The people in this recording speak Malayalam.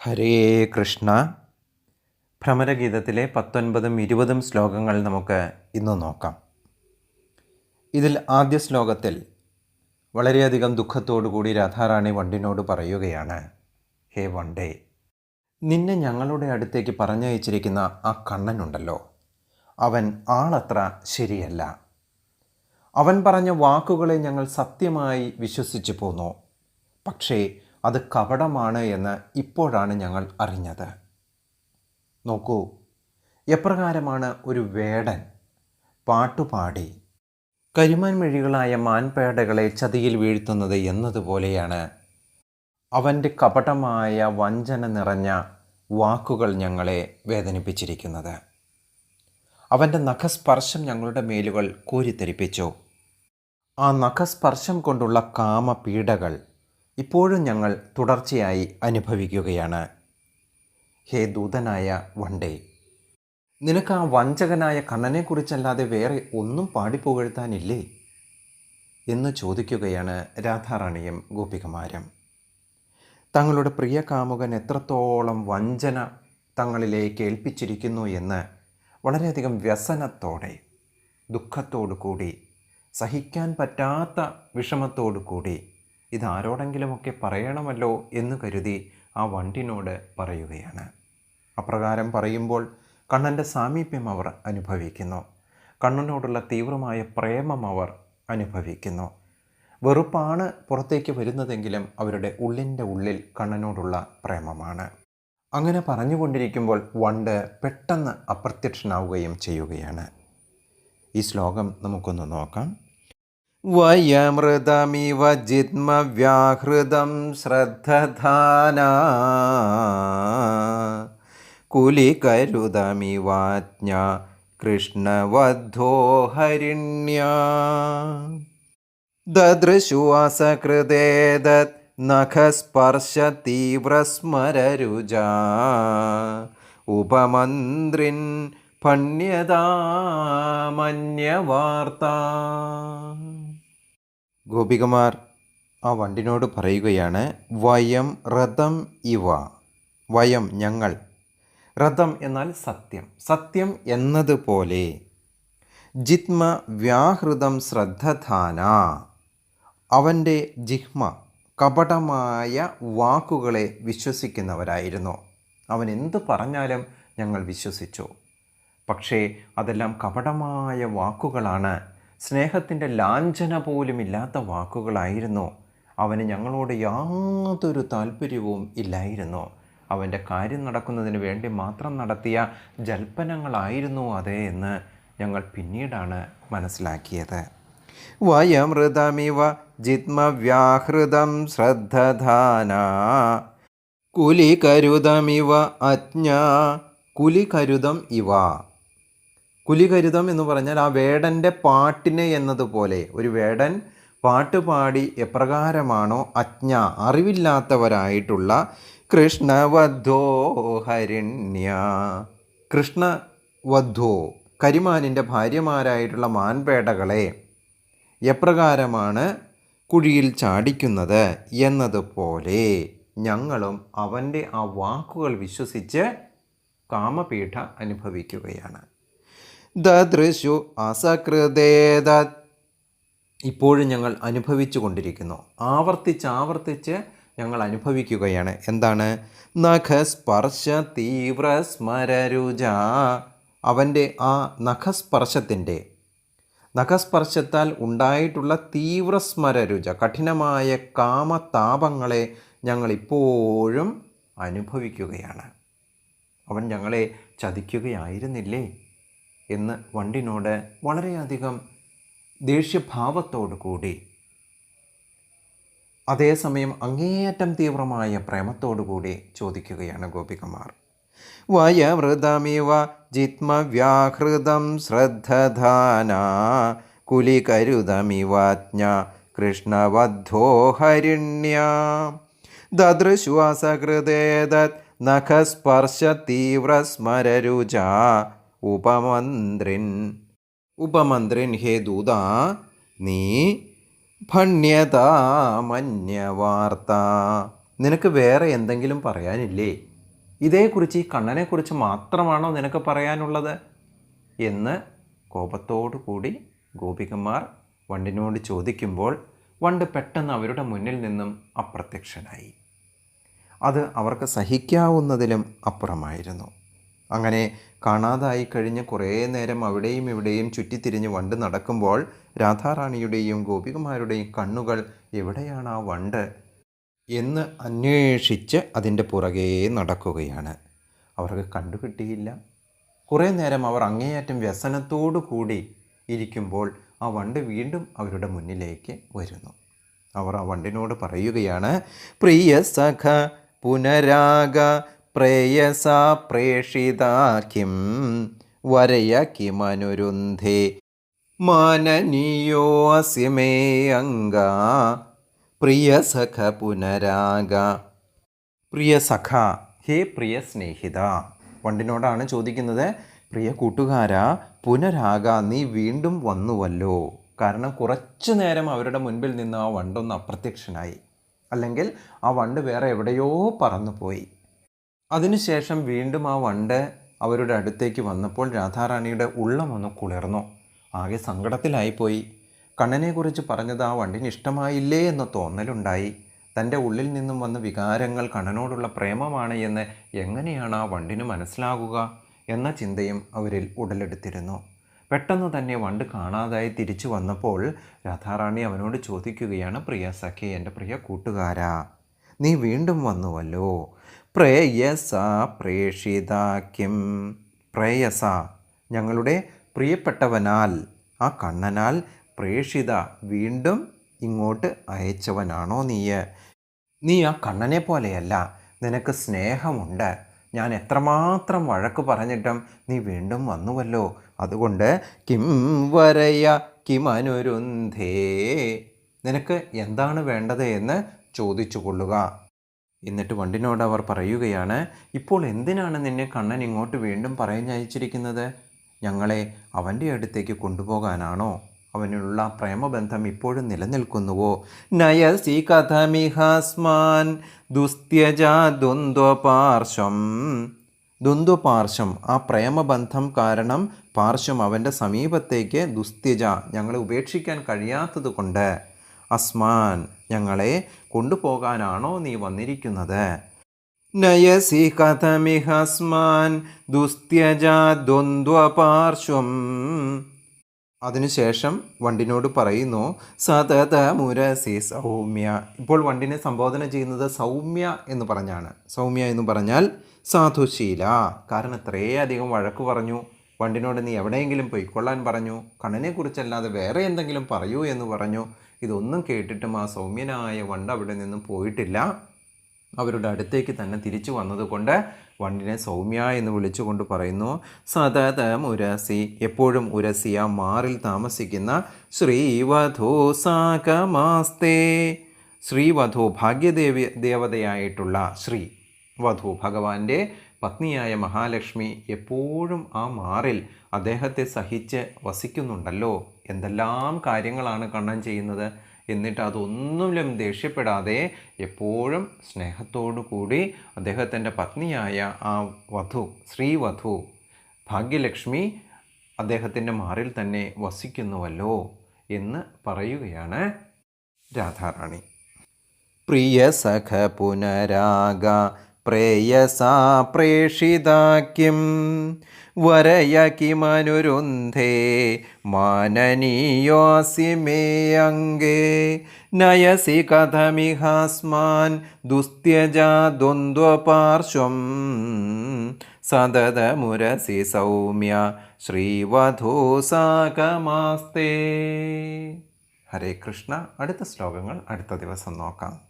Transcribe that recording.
ഹരേ കൃഷ്ണ. ഭ്രമരഗീതത്തിലെ പത്തൊൻപതും ഇരുപതും ശ്ലോകങ്ങൾ നമുക്ക് ഇന്ന് നോക്കാം. ഇതിൽ ആദ്യ ശ്ലോകത്തിൽ വളരെയധികം ദുഃഖത്തോടുകൂടി രാധാറാണി വണ്ടിനോട് പറയുകയാണ് ഹേ വണ്ടേ നിന്നെ ഞങ്ങളുടെ അടുത്തേക്ക് പറഞ്ഞയച്ചിരിക്കുന്ന ആ കണ്ണനുണ്ടല്ലോ. അവൻ ആളത്ര ശരിയല്ല. അവൻ പറഞ്ഞ വാക്കുകളെ ഞങ്ങൾ സത്യമായി വിശ്വസിച്ചു പോന്നു. പക്ഷേ അത് കപടമാണ് എന്ന് ഇപ്പോഴാണ് ഞങ്ങൾ അറിഞ്ഞത്. നോക്കൂ എപ്രകാരമാണ് ഒരു വേടൻ പാട്ടുപാടി കരിമാൻമിഴികളായ മാൻപേടകളെ ചതിയിൽ വീഴ്ത്തുന്നത് എന്നതുപോലെയാണ് അവന്റെ കപടമായ വഞ്ചന നിറഞ്ഞ വാക്കുകൾ ഞങ്ങളെ വേദനിപ്പിച്ചിരിക്കുന്നത്. അവന്റെ നഖസ്പർശം ഞങ്ങളുടെ മേലുകൾ കോരിത്തെരിപ്പിച്ചു ആ നഖസ്പർശം കൊണ്ടുള്ള കാമപീഡകൾ ഇപ്പോഴും ഞങ്ങൾ തുടർച്ചയായി അനുഭവിക്കുകയാണ്. ഹേ ദൂതനായ വണ്ടേ നിനക്ക് ആ വഞ്ചകനായ കണ്ണനെക്കുറിച്ചല്ലാതെ വേറെ ഒന്നും പാടിപ്പുകഴ്ത്താനില്ലേ? എന്ന് ചോദിക്കുകയാണ് രാധാറാണിയും ഗോപികമാരും. തങ്ങളുടെ പ്രിയ കാമുകൻ എത്രത്തോളം വഞ്ചന തങ്ങളിലേക്ക് ഏൽപ്പിച്ചിരിക്കുന്നു എന്ന് വളരെയധികം വ്യസനത്തോടെ ദുഃഖത്തോടു കൂടി സഹിക്കാൻ പറ്റാത്ത വിഷമത്തോടു കൂടി ഇതാരോടെങ്കിലുമൊക്കെ പറയണമല്ലോ എന്ന് കരുതി ആ വണ്ടിനോട് പറയുകയാണ്. അപ്രകാരം പറയുമ്പോൾ കണ്ണന്റെ സാമീപ്യം അവർ അനുഭവിക്കുന്നു. കണ്ണനോടുള്ള തീവ്രമായ പ്രേമം അവർ അനുഭവിക്കുന്നു. വെറുപ്പാണ് പുറത്തേക്ക് വരുന്നതെങ്കിലും അവരുടെ ഉള്ളിന്റെ ഉള്ളിൽ കണ്ണനോടുള്ള പ്രേമമാണ്. അങ്ങനെ പറഞ്ഞുകൊണ്ടിരിക്കുമ്പോൾ വണ്ട് പെട്ടെന്ന് അപ്രത്യക്ഷനാവുകയും ചെയ്യുകയാണ്. ഈ ശ്ലോകം നമുക്കൊന്ന് നോക്കാം. വയമൃതമിവ ജിത്മവ്യാഹൃതം ശ്രദ്ധധാന. കുലികരുതമിവാജ്ഞ കൃഷ്ണവദ്ധോ ഹരിണ്യ ദദൃശുവാസകൃതേതത് നഖസ്പർശ തീവ്രസ്മരരുജ ഉപമന്ത്രിൻ പണ്യതാമന്യവാർത്ത. ഗോപികമാർ ആ വണ്ടിനോട് പറയുകയാണ് വയം രഥം ഇവ വയം ഞങ്ങൾ. രഥം എന്നാൽ സത്യം സത്യം എന്നതുപോലെ ജിത്മ വ്യാഹൃതം ശ്രദ്ധധാന അവന്റെ ജിഹ്മ കപടമായ വാക്കുകളെ വിശ്വസിക്കുന്നവരായിരുന്നു. അവൻ എന്ത് പറഞ്ഞാലും ഞങ്ങൾ വിശ്വസിച്ചു. പക്ഷേ അതെല്ലാം കപടമായ വാക്കുകളാണ്. സ്നേഹത്തിന്റെ ലാഞ്ചന പോലും ഇല്ലാത്ത വാക്കുകളായിരുന്നു. അവന് ഞങ്ങളോട് യാതൊരു താല്പര്യവും ഇല്ലായിരുന്നു. അവന്റെ കാര്യം നടക്കുന്നതിന് വേണ്ടി മാത്രം നടത്തിയ ജൽപ്പനങ്ങളായിരുന്നു അതേ എന്ന് ഞങ്ങൾ പിന്നീടാണ് മനസ്സിലാക്കിയത്. വയമൃതമിവ ജിത്മവ്യാഹൃതം ശ്രദ്ധധാന. കുലികരുതമിവ അജ്ഞ. കുലികരുതം ഇവ. കുലികരുതം എന്ന് പറഞ്ഞാൽ ആ വേടന്റെ പാട്ടിനെ എന്നതുപോലെ ഒരു വേടൻ പാട്ട് പാടി എപ്രകാരമാണോ അജ്ഞ അറിവില്ലാത്തവരായിട്ടുള്ള കൃഷ്ണവധോ ഹരിണ്യ കൃഷ്ണവധോ കരിമാനിന്റെ ഭാര്യമാരായിട്ടുള്ള മാൻപേടകളെ എപ്രകാരമാണ് കുഴിയിൽ ചാടിക്കുന്നത് എന്നതുപോലെ ഞങ്ങളും അവന്റെ ആ വാക്കുകൾ വിശ്വസിച്ച് കാമപീഠ അനുഭവിക്കുകയാണ്. ദദൃശു അസകൃതേത ഇപ്പോഴും ഞങ്ങൾ അനുഭവിച്ചു കൊണ്ടിരിക്കുന്നു. ആവർത്തിച്ച് ആവർത്തിച്ച് ഞങ്ങൾ അനുഭവിക്കുകയാണ്. എന്താണ്? നഖസ്പർശ തീവ്ര സ്മരരുജ അവന്റെ ആ നഖസ്പർശത്തിന്റെ നഖസ്പർശത്താൽ ഉണ്ടായിട്ടുള്ള തീവ്രസ്മരരുച കഠിനമായ കാമതാപങ്ങളെ ഞങ്ങൾ ഇപ്പോഴും അനുഭവിക്കുകയാണ്. അവൻ ഞങ്ങളെ ചതിക്കുകയായിരുന്നില്ലേ? എന്ന് വണ്ടിനോട് വളരെയധികം ദേഷ്യഭാവത്തോടു കൂടി അതേസമയം അങ്ങേയറ്റം തീവ്രമായ പ്രേമത്തോടു കൂടി ചോദിക്കുകയാണ് ഗോപികമാർ. വയവൃതമിവ ജിത്മവ്യാഹൃതം ശ്രദ്ധധാന കുലികരുതമിവാജ്ഞ കൃഷ്ണവദ്ധോ ഹരിണ്യ ദ നഖസ്പർശ തീവ്രസ്മരരുച ഉപമന്ത്രിൻ. ഉപമന്ത്രിൻ ഹേ ദൂത നീ ഭണ്യതാമന്യവാർത്ത നിനക്ക് വേറെ എന്തെങ്കിലും പറയാനില്ലേ? ഇതേക്കുറിച്ച് ഈ കണ്ണനെക്കുറിച്ച് മാത്രമാണോ നിനക്ക് പറയാനുള്ളത്? എന്ന് കോപത്തോടു കൂടി ഗോപികമാർ വണ്ടിനോട് ചോദിക്കുമ്പോൾ വണ്ട് പെട്ടെന്ന് അവരുടെ മുന്നിൽ നിന്നും അപ്രത്യക്ഷനായി. അത് അവർക്ക് സഹിക്കാവുന്നതിലും അപ്പുറമായിരുന്നു. അങ്ങനെ കാണാതായി കഴിഞ്ഞ് കുറേ നേരം അവിടെയും ഇവിടെയും ചുറ്റിത്തിരിഞ്ഞ് വണ്ട് നടക്കുമ്പോൾ രാധാറാണിയുടെയും ഗോപികുമാരുടെയും കണ്ണുകൾ എവിടെയാണ് ആ വണ്ട് എന്ന് അന്വേഷിച്ച് അതിന്റെ പുറകെ നടക്കുകയാണ്. അവർക്ക് കണ്ടുകിട്ടിയില്ല. കുറേ നേരം അവർ അങ്ങേയറ്റം വ്യസനത്തോടു കൂടി ഇരിക്കുമ്പോൾ ആ വണ്ട് വീണ്ടും അവരുടെ മുന്നിലേക്ക് വരുന്നു. അവർ ആ വണ്ടിനോട് പറയുകയാണ് പ്രിയ സഖ പുനരാഗ പ്രേയസ പ്രേഷിതാഖിം വരയ കിമനുരുന്ധേ. മാനനീയോ അസ്യമേ അംഗ പ്രിയസഖ പുനരാഗ. പ്രിയസഖ ഹേ പ്രിയ സ്നേഹിത. വണ്ടിനോടാണ് ചോദിക്കുന്നത് പ്രിയ കൂട്ടുകാര പുനരാഗ നീ വീണ്ടും വന്നുവല്ലോ. കാരണം കുറച്ചു നേരം അവരുടെ മുൻപിൽ നിന്ന് ആ വണ്ടൊന്ന് അപ്രത്യക്ഷനായി. അല്ലെങ്കിൽ ആ വണ്ട് വേറെ എവിടെയോ പറന്നുപോയി. അതിനുശേഷം വീണ്ടും ആ വണ്ട് അവരുടെ അടുത്തേക്ക് വന്നപ്പോൾ രാധാറാണിയുടെ ഉള്ളം ഒന്ന് കുളിർന്നു. ആകെ സങ്കടത്തിലായിപ്പോയി. കണ്ണനെക്കുറിച്ച് പറഞ്ഞത് ആ വണ്ടിന് ഇഷ്ടമായില്ലേ എന്ന തോന്നലുണ്ടായി. തന്റെ ഉള്ളിൽ നിന്നും വന്ന വികാരങ്ങൾ കണ്ണനോടുള്ള പ്രേമമാണ് എന്ന് എങ്ങനെയാണ് ആ വണ്ടിന് മനസ്സിലാകുക എന്ന ചിന്തയും അവരിൽ ഉടലെടുത്തിരുന്നു. പെട്ടെന്ന് തന്നെ വണ്ട് കാണാതായി തിരിച്ചു വന്നപ്പോൾ രാധാറാണി അവനോട് ചോദിക്കുകയാണ് പ്രിയ സഖി എന്റെ പ്രിയ കൂട്ടുകാരാ നീ വീണ്ടും വന്നുവല്ലോ. പ്രേയസ പ്രേഷിതാക്യം പ്രേയസ. ഞങ്ങളുടെ പ്രിയപ്പെട്ടവനാൽ ആ കണ്ണനാൽ പ്രേഷിത വീണ്ടും ഇങ്ങോട്ട് അയച്ചവനാണോ നീ നീ ആ കണ്ണനെ പോലെയല്ല നിനക്ക് സ്നേഹമുണ്ട്. ഞാൻ എത്രമാത്രം വഴക്ക് പറഞ്ഞിട്ടും നീ വീണ്ടും വന്നുവല്ലോ. അതുകൊണ്ട് കിം വരയ കിമനുരുന്ധേ. നിനക്ക് എന്താണ് വേണ്ടത് എന്ന് ചോദിച്ചു കൊള്ളുക എന്നിട്ട് വണ്ടിനോട് അവർ പറയുകയാണ് ഇപ്പോൾ എന്തിനാണ് നിന്നെ കണ്ണൻ ഇങ്ങോട്ട് വീണ്ടും പറഞ്ഞയച്ചിരിക്കുന്നത് ഞങ്ങളെ അവന്റെ അടുത്തേക്ക് കൊണ്ടുപോകാനാണോ? അവനുള്ള പ്രേമബന്ധം ഇപ്പോഴും നിലനിൽക്കുന്നുവോ? നയസി കഥമിഹാസ്മാൻ ദുസ്ത്യജ ദ്വന്ദ്വപാർശ്വം ദ്വന്ദ്വപാർശ്വം ആ പ്രേമബന്ധം കാരണം പാർശ്വം അവന്റെ സമീപത്തേക്ക് ദുസ്ത്യജ ഞങ്ങളെ ഉപേക്ഷിക്കാൻ കഴിയാത്തത് കൊണ്ട് അസ്മാൻ ഞങ്ങളെ കൊണ്ടുപോകാനാണോ നീ വന്നിരിക്കുന്നത്? നയസി കഥമിഹസ്മാൻ ദുസ്ത്യജാദ്വന്ദ്വപാർശ്വം അതിനുശേഷം വണ്ടിനോട് പറയുന്നു സതത മുരസി സൗമ്യ. ഇപ്പോൾ വണ്ടിനെ സംബോധന ചെയ്യുന്നത് സൗമ്യ എന്ന് പറഞ്ഞാണ്. സൗമ്യ എന്ന് പറഞ്ഞാൽ സാധുശീല. കാരണം ഇത്രയധികം വഴക്ക് പറഞ്ഞു. വണ്ടിനോട് നീ എവിടെയെങ്കിലും പൊയ്ക്കൊള്ളാൻ പറഞ്ഞു. കണ്ണനെക്കുറിച്ചല്ലാതെ വേറെ എന്തെങ്കിലും പറയൂ എന്ന് പറഞ്ഞു. ഇതൊന്നും കേട്ടിട്ടും ആ സൗമ്യനായ വണ്ട് അവിടെ നിന്നും പോയിട്ടില്ല. അവരുടെ അടുത്തേക്ക് തന്നെ തിരിച്ചു വന്നതുകൊണ്ട് വണ്ടിനെ സൗമ്യ എന്ന് വിളിച്ചുകൊണ്ട് പറയുന്നു സതതം ഉരസി എപ്പോഴും ഉരസി ആ മാറിൽ താമസിക്കുന്ന ശ്രീവധോ സാകമാസ്തേ ശ്രീവധു ഭാഗ്യദേവി ദേവതയായിട്ടുള്ള ശ്രീ വധു ഭഗവാന്റെ പത്നിയായ മഹാലക്ഷ്മി എപ്പോഴും ആ മാറിൽ അദ്ദേഹത്തെ സഹിച്ച് വസിക്കുന്നുണ്ടല്ലോ? എന്തെല്ലാം കാര്യങ്ങളാണ് കണ്ണൻ ചെയ്യുന്നത്? എന്നിട്ട് അതൊന്നുമിലും ദേഷ്യപ്പെടാതെ എപ്പോഴും സ്നേഹത്തോടു കൂടി അദ്ദേഹത്തിന്റെ പത്നിയായ ആ വധു ശ്രീവധു ഭാഗ്യലക്ഷ്മി അദ്ദേഹത്തിന്റെ മാറിൽ തന്നെ വസിക്കുന്നുവല്ലോ എന്ന് പറയുകയാണ് രാധാറാണി. പ്രിയ സഖ പുനരാഗ പ്രേയസാ പ്രേഷിതാക്കിം വരയ മാനനീയോസി മേ അംഗേ നയസി കഥമിഹാസ്മാൻ ദുസ്ത്യജാ ദ്വന്ദ്വപാർശ്വം സതതമുരസി സൗമ്യ ശ്രീവധൂസാകമാസ്തേ ഹരേ കൃഷ്ണ. അടുത്ത ശ്ലോകങ്ങൾ അടുത്ത ദിവസം നോക്കാം.